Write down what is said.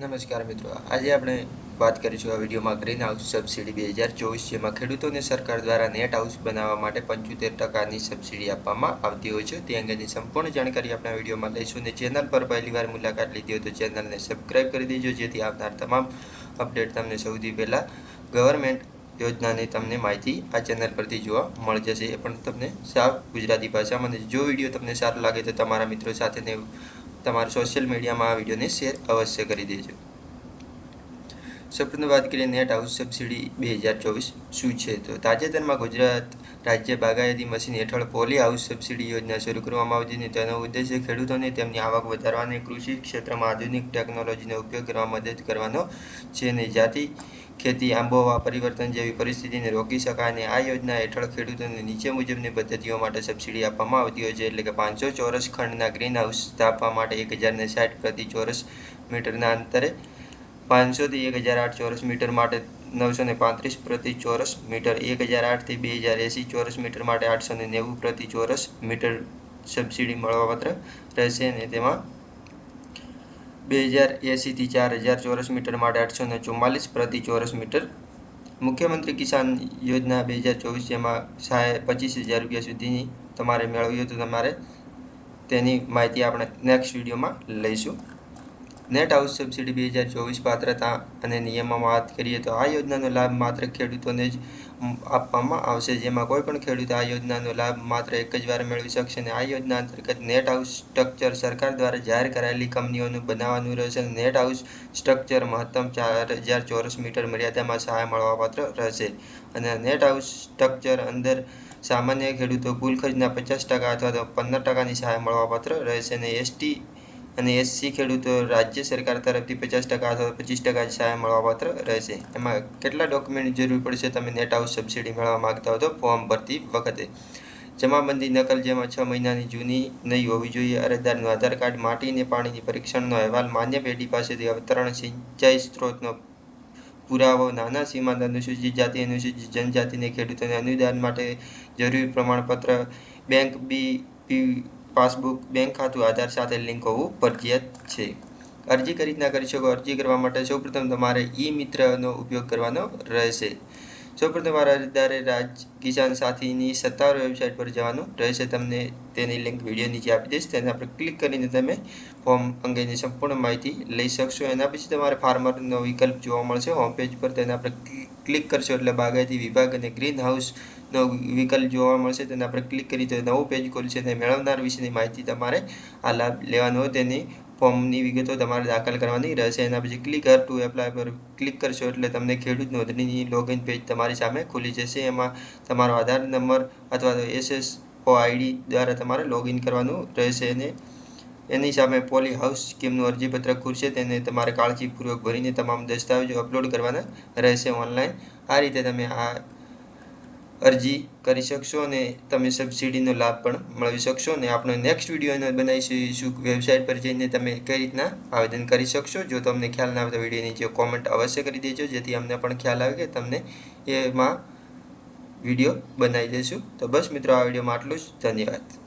નમસ્કાર મિત્રો. આજે આપણે વાત કરીશું આ વિડીયોમાં ગ્રીન હાઉસ સબસિડી બે હજાર ચોવીસ, જેમાં ખેડૂતોને સરકાર દ્વારા નેટ હાઉસ બનાવવા માટે પંચોતેર ટકાની સબસિડી આપવામાં આવતી હોય છે. તે અંગેની સંપૂર્ણ જાણકારી આપણે વિડીયોમાં લઈશું અને ચેનલ પર પહેલી વાર મુલાકાત લીધી હોય તો ચેનલને સબસ્ક્રાઇબ કરી દેજો, જેથી આવનાર તમામ અપડેટ તમને સૌથી પહેલાં ગવર્મેન્ટ યોજનાની તમને માહિતી આ ચેનલ પરથી જોવા મળી જશે. એ પણ તમને સાફ ગુજરાતી ભાષામાં જો વીડિયો તમને સારો લાગે તો તમારા મિત્રો સાથે ને તમારા સોશિયલ મીડિયામાં આ વિડીયોને શેર અવશ્ય કરી દેજો. સૌપ્રથમ વાત કરીએ નેટ હાઉસ સબસિડી બે હજાર ચોવીસ શું છે? તો તાજેતરમાં ગુજરાત રાજ્ય બાગાયતી મશીન હેઠળ પોલી હાઉસ સબસિડી યોજના શરૂ કરવામાં આવી હતી તેનો ઉદ્દેશ્ય ખેડૂતોને તેમની આવક વધારવા કૃષિ ક્ષેત્રમાં આધુનિક ટેકનોલોજીનો ઉપયોગ કરવા મદદ કરવાનો છે અને જાતિ ખેતી આંબોવા પરિવર્તન જેવી પરિસ્થિતિને રોકી શકાય અને આ યોજના હેઠળ ખેડૂતોને નીચે મુજબની પદ્ધતિઓ માટે સબસિડી આપવામાં આવતી હોય છે એટલે કે પાંચસો ચોરસ ખંડના ગ્રીન હાઉસ સ્થાપવા માટે એક હજારને સાઠ પ્રતિ ચોરસ મીટરના અંતરે પાંચસોથી એક હજાર આઠ ચોરસ મીટર માટે નવસો ને પાંત્રીસ પ્રતિ ચોરસ મીટર. એક હજાર આઠથી બે હજાર એંસી ચોરસ મીટર માટે આઠસો ને નેવું પ્રતિ ચોરસ મીટર સબસિડી મળવાપાત્ર રહેશે અને તેમાં બે હજાર એંસીથી ચાર હજાર ચોરસ મીટર માટે આઠસો ને ચુમ્માલીસ પ્રતિ ચોરસ મીટર. મુખ્યમંત્રી કિસાન યોજના બે હજાર ચોવીસ જેમાં સહાય પચીસ હજાર રૂપિયા સુધીની તમારે મેળવી હોય તો તમારે તેની માહિતી આપણે નેક્સ્ટ વિડીયોમાં લઈશું. નેટ હાઉસ સબસિડી બે હજાર ચોવીસ પાત્રતા અને નિયમોમાં વાત કરીએ તો આ યોજનાનો લાભ માત્ર ખેડૂતોને જ આપવામાં આવશે. જેમાં કોઈ પણ ખેડૂત આ યોજનાનો લાભ માત્ર એક જ વાર મેળવી શકશે અને આ યોજના અંતર્ગત નેટ હાઉસ સ્ટ્રક્ચર સરકાર દ્વારા જાહેર કરાયેલી કંપનીઓનું બનાવવાનું રહેશે નેટ હાઉસ સ્ટ્રક્ચર મહત્તમ ચાર હજાર ચોરસ મીટર મર્યાદામાં સહાય મળવાપાત્ર રહેશે. અને નેટ હાઉસ સ્ટ્રક્ચર અંદર સામાન્ય ખેડૂતો કુલ ખર્ચના પચાસ ટકા અથવા તો પંદર ટકાની સહાય મળવાપાત્ર રહેશે અને એસટી અને એસસી ખેડૂતો રાજ્ય સરકાર તરફથી પચાસ ટકા અથવા પચીસ ટકા સહાય મળવાપાત્ર રહેશે. એમાં કેટલા ડોક્યુમેન્ટ જરૂર પડશે તમે નેટ હાઉસ સબસિડી મેળવવા માંગતા હો તો ફોર્મ ભરતી વખતે. જમાબંધી નકલ જેમાં છ મહિનાની જૂની નહીં હોવી જોઈએ. અરજદારનું આધાર કાર્ડ, માટી અને પાણીની પરીક્ષણનો અહેવાલ, માન્ય પેઢી પાસેથી અવતરણ, સિંચાઈ સ્ત્રોતનો પુરાવો, નાના સીમાંત અનુસૂચિત જાતિ, અનુસૂચિત જનજાતિને ખેડૂતોને અનુદાન માટે જરૂરી પ્રમાણપત્ર, બેંક, બી પાસબુક, બેંક ખાતું, આધાર સાથે લિંક હોવું ફરજિયાત છે. અરજી કઈ રીતના કરી શકો? અરજી કરવા માટે સૌપ્રથમ તમારે ઈ મિત્રનો ઉપયોગ કરવાનો રહેશે. સૌપ્રથમ અરજદારે રાજ કિસાન સાથીની સત્તાવાર વેબસાઇટ પર જવાનું રહેશે. તમને તેની લિંક વીડિયો નીચે આપી દઈશ. તેના પર ક્લિક કરીને તમે ફોર્મ અંગેની સંપૂર્ણ માહિતી લઈ શકશો. એના પછી તમારે ફાર્મરનો વિકલ્પ જોવા મળશે. હોમ પેજ પર તેના પર ક્લિક કરશો એટલે બાગાયતી વિભાગ અને ગ્રીન હાઉસનો વિકલ્પ જોવા મળશે. તેના આપણે ક્લિક કરી તો નવું પેજ ખોલશે અને મેળવનાર વિશેની માહિતી તમારે આ લાભ લેવાનો તેની ફોર્મની વિગતો તમારે દાખલ કરવાની રહેશે. એના પછી ક્લિક હર ટુ એપ્લાય પર ક્લિક કરશો એટલે તમને ખેડૂત નોંધણીની લોગિન પેજ તમારી સામે ખુલી જશે. એમાં તમારો આધાર નંબર અથવા તો એસએસ ઓ આઈડી દ્વારા તમારે લોગિન કરવાનું રહેશે અને એની સામે પોલી હાઉસ સ્કીમનું અરજીપત્ર ખુરશે તેને તમારે કાળજીપૂર્વક ભરીને તમામ દસ્તાવેજો અપલોડ કરવાના રહેશે ઓનલાઈન. આ રીતે તમે આ અરજી કરી શકશો અને તમે સબસિડીનો લાભ પણ મેળવી શકશો અને આપણો નેક્સ્ટ વીડિયો એનો બનાવીશું વેબસાઇટ પર જઈને તમે કઈ રીતના આવેદન કરી શકશો. જો તમને ખ્યાલ ના આવે તો વીડિયો નીચે કોમેન્ટ અવશ્ય કરી દેજો. જેથી અમને પણ ખ્યાલ આવે કે તમને એમાં વીડિયો બનાવી દઈશું. તો બસ મિત્રો, આ વિડીયોમાં આટલું જ. ધન્યવાદ.